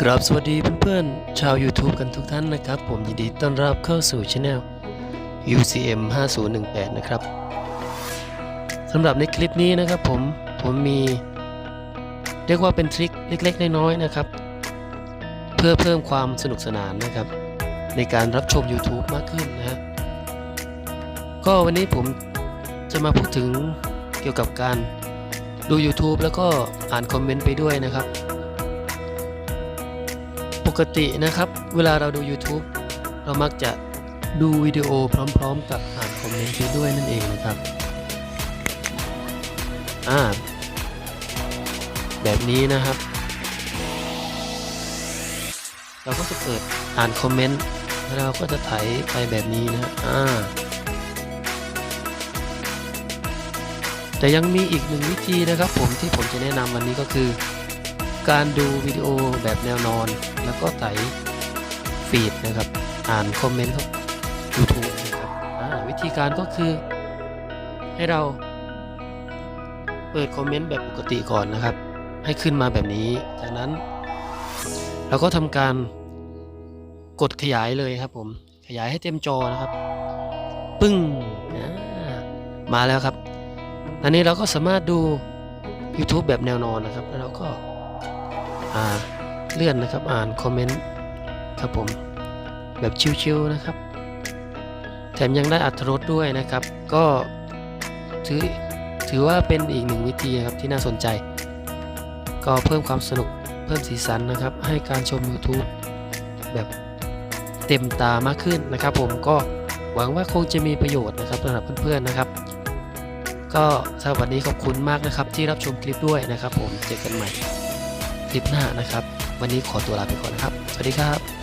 กราบสวัสดีเพื่อนๆ ชาว YouTube กันทุกท่านนะครับ ผมยินดีต้อนรับเข้าสู่ช anel UCM 5018 นะครับสำหรับในคลิปนี้นะครับผม ผมมี เรียกว่าเป็นทริคเล็กๆ น้อยๆ นะครับ เพื่อเพิ่มความสนุกสนานนะครับ ในการรับชม YouTube มากขึ้นนะฮะก็วันนี้ผมจะมาพูดถึงเกี่ยวกับการดู YouTube แล้วก็อ่านคอมเมนต์ไปด้วยนะครับ ปกตินะครับ เวลาเราดู YouTube เรามักจะดูวิดีโอพร้อมๆ กับอ่านคอมเมนต์ไปด้วยนั่นเองนะครับอ่าแบบนี้นะครับ เราก็จะเปิดอ่านคอมเมนต์แล้วเราก็จะไถไปแบบนี้นะฮะอ่าแต่ยังมีอีกหนึ่งวิธีนะครับ ผมที่ผมจะแนะนำวันนี้ก็คือ การดูวิดีโอแบบแนวนอน แล้วก็ไถฟีดนะครับ อ่านคอมเมนต์ของ YouTube นะครับวิธีการก็คือ ให้เรา เปิดคอมเมนต์แบบปกติก่อนนะครับ ให้ขึ้นมาแบบนี้ จากนั้น เราก็ทำการกดขยายเลยครับผมขยายให้เต็มจอนะครับ ปึ้งมาแล้วครับ อันนี้เราก็สามารถดู YouTube แบบแนวนอนนะครับ แล้วเราก็ เลื่อนนะครับอ่านคอมเมนต์ครับผมแบบชิวๆนะครับ แถมยังได้อัตรสด้วยนะครับ ก็ถือถือว่าเป็นอีกหนึ่งวิธีครับที่น่าสนใจ ก็เพิ่มความสนุกเพิ่มสีสันนะครับ ให้การชม YouTube แบบเต็มตามากขึ้นนะครับ ผมก็หวังว่าคงจะมีประโยชน์นะครับสำหรับเพื่อนๆนะครับ ก็สำหรับวันนี้ขอบคุณมากนะครับที่รับชมคลิปด้วยนะครับ ผมเจอกันใหม่ ลิปหน้านะครับ วันนี้ขอตัวลาไปก่อนนะครับ สวัสดีครับ